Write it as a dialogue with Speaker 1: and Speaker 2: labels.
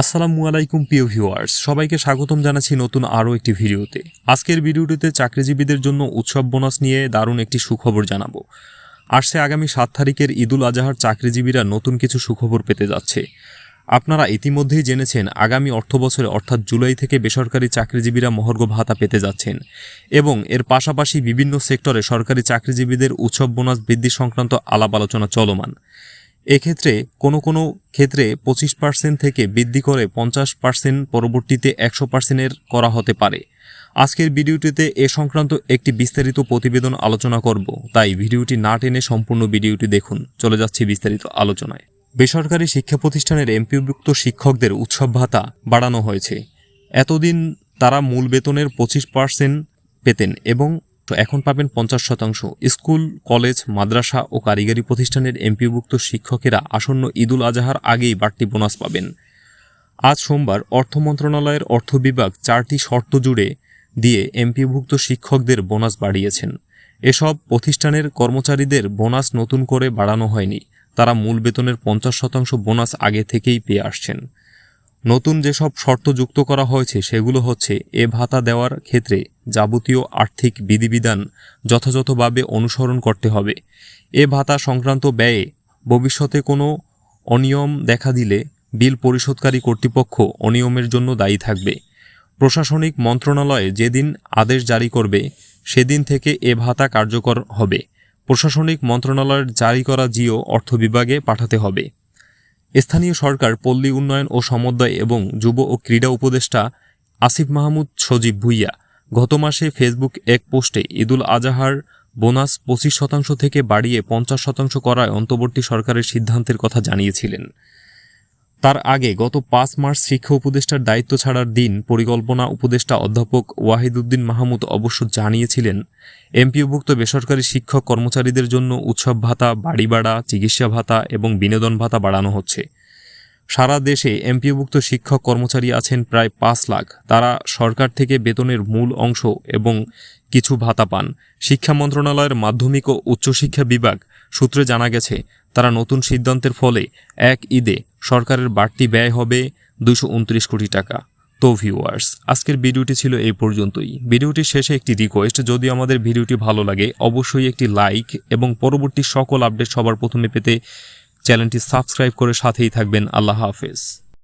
Speaker 1: আসসালামু আলাইকুম, প্রিয় ভিউয়ার্স। সবাইকে স্বাগতম জানাচ্ছি নতুন আরও একটি ভিডিওতে। আজকের ভিডিওটিতে চাকরিজীবীদের জন্য উৎসব বোনাস নিয়ে দারুণ একটি সুখবর জানাব। আসছে আগামী সাত তারিখের ঈদুল আজহার চাকরিজীবীরা নতুন কিছু সুখবর পেতে যাচ্ছে। আপনারা ইতিমধ্যেই জেনেছেন, আগামী অর্থবছরে অর্থাৎ জুলাই থেকে বেসরকারি চাকরিজীবীরা মহর্ঘ ভাতা পেতে যাচ্ছেন এবং এর পাশাপাশি বিভিন্ন সেক্টরে সরকারি চাকরিজীবীদের উৎসব বোনাস বৃদ্ধি সংক্রান্ত আলাপ আলোচনা চলমান। এক্ষেত্রে কোনো কোনো ক্ষেত্রে পঁচিশ পার্সেন্ট থেকে বৃদ্ধি করে পঞ্চাশ পার্সেন্ট পরবর্তীতে একশো পার্সেন্টের করা হতে পারে। আজকের ভিডিওটিতে এ সংক্রান্ত একটি বিস্তারিত প্রতিবেদন আলোচনা করব, তাই ভিডিওটি না টেনে সম্পূর্ণ ভিডিওটি দেখুন। চলে যাচ্ছি বিস্তারিত আলোচনায়। বেসরকারি শিক্ষা প্রতিষ্ঠানের এমপিভুক্ত শিক্ষকদের উৎসব ভাতা বাড়ানো হয়েছে। এতদিন তারা মূল বেতনের পঁচিশ পার্সেন্ট পেতেন এবং এখন পাবেন পঞ্চাশ শতাংশ। স্কুল, কলেজ, মাদ্রাসা ও কারিগরি প্রতিষ্ঠানের এমপিভুক্ত শিক্ষকেরা আসন্ন ঈদুল আজহার আগেই বাড়তি বোনাস পাবেন। আজ সোমবার অর্থ মন্ত্রণালয়ের অর্থ বিভাগ চারটি শর্ত জুড়ে দিয়ে এমপিভুক্ত শিক্ষকদের বোনাস বাড়িয়েছেন। এসব প্রতিষ্ঠানের কর্মচারীদের বোনাস নতুন করে বাড়ানো হয়নি। তারা মূল বেতনের পঞ্চাশ শতাংশ বোনাস আগে থেকেই পেয়ে আসছেন। নতুন যেসব শর্ত যুক্ত করা হয়েছে, সেগুলো হচ্ছে এ ভাতা দেওয়ার ক্ষেত্রে যাবতীয় আর্থিক বিধিবিধান যথাযথভাবে অনুসরণ করতে হবে। এ ভাতা সংক্রান্ত ব্যয়ে ভবিষ্যতে কোনো অনিয়ম দেখা দিলে বিল পরিশোধকারী কর্তৃপক্ষ অনিয়মের জন্য দায়ী থাকবে। প্রশাসনিক মন্ত্রণালয়ে যেদিন আদেশ জারি করবে, সেদিন থেকে এ ভাতা কার্যকর হবে। প্রশাসনিক মন্ত্রণালয়ের জারি করা জিও অর্থ বিভাগে পাঠাতে হবে। স্থানীয় সরকার, পল্লী উন্নয়ন ও সমন্বয় এবং যুব ও ক্রীড়া উপদেষ্টা আসিফ মাহমুদ সজীব ভুইয়া গত মাসে ফেসবুক এক পোস্টে ঈদুল আজাহার বোনাস পঁচিশ শতাংশ থেকে বাড়িয়ে পঞ্চাশ শতাংশ করায় অন্তর্বর্তী সরকারের সিদ্ধান্তের কথা জানিয়েছিলেন। তার আগে গত পাঁচ মার্চ শিক্ষা উপদেষ্টার দায়িত্ব ছাড়ার দিন পরিকল্পনা উপদেষ্টা অধ্যাপক ওয়াহিদুদ্দিন মাহমুদ অবশ্য জানিয়েছিলেন এমপিওভুক্ত বেসরকারি শিক্ষক কর্মচারীদের জন্য উৎসব ভাতা, বাড়ি ভাড়া, চিকিৎসা ভাতা এবং বিনোদন ভাতা বাড়ানো হচ্ছে। সারা দেশে এমপিওভুক্ত শিক্ষক কর্মচারী আছেন প্রায় পাঁচ লাখ। তারা সরকার থেকে বেতনের মূল অংশ এবং কিছু ভাতা পান। শিক্ষা মন্ত্রণালয়ের মাধ্যমিক ও উচ্চশিক্ষা বিভাগ সূত্রে জানা গেছে, তারা নতুন সিদ্ধান্তের ফলে এক ঈদে সরকারের বাড়তি ব্যয় হবে দুশো কোটি টাকা। তো ভিউয়ার্স আজকের ভিডিওটি ছিল এই পর্যন্তই। ভিডিওটির শেষে একটি রিকোয়েস্ট যদি আমাদের ভিডিওটি ভালো লাগে, অবশ্যই একটি লাইক এবং পরবর্তী সকল আপডেট সবার প্রথমে পেতে চ্যানেলটি সাবস্ক্রাইব করে সাথেই থাকবেন। আল্লাহ হাফেজ।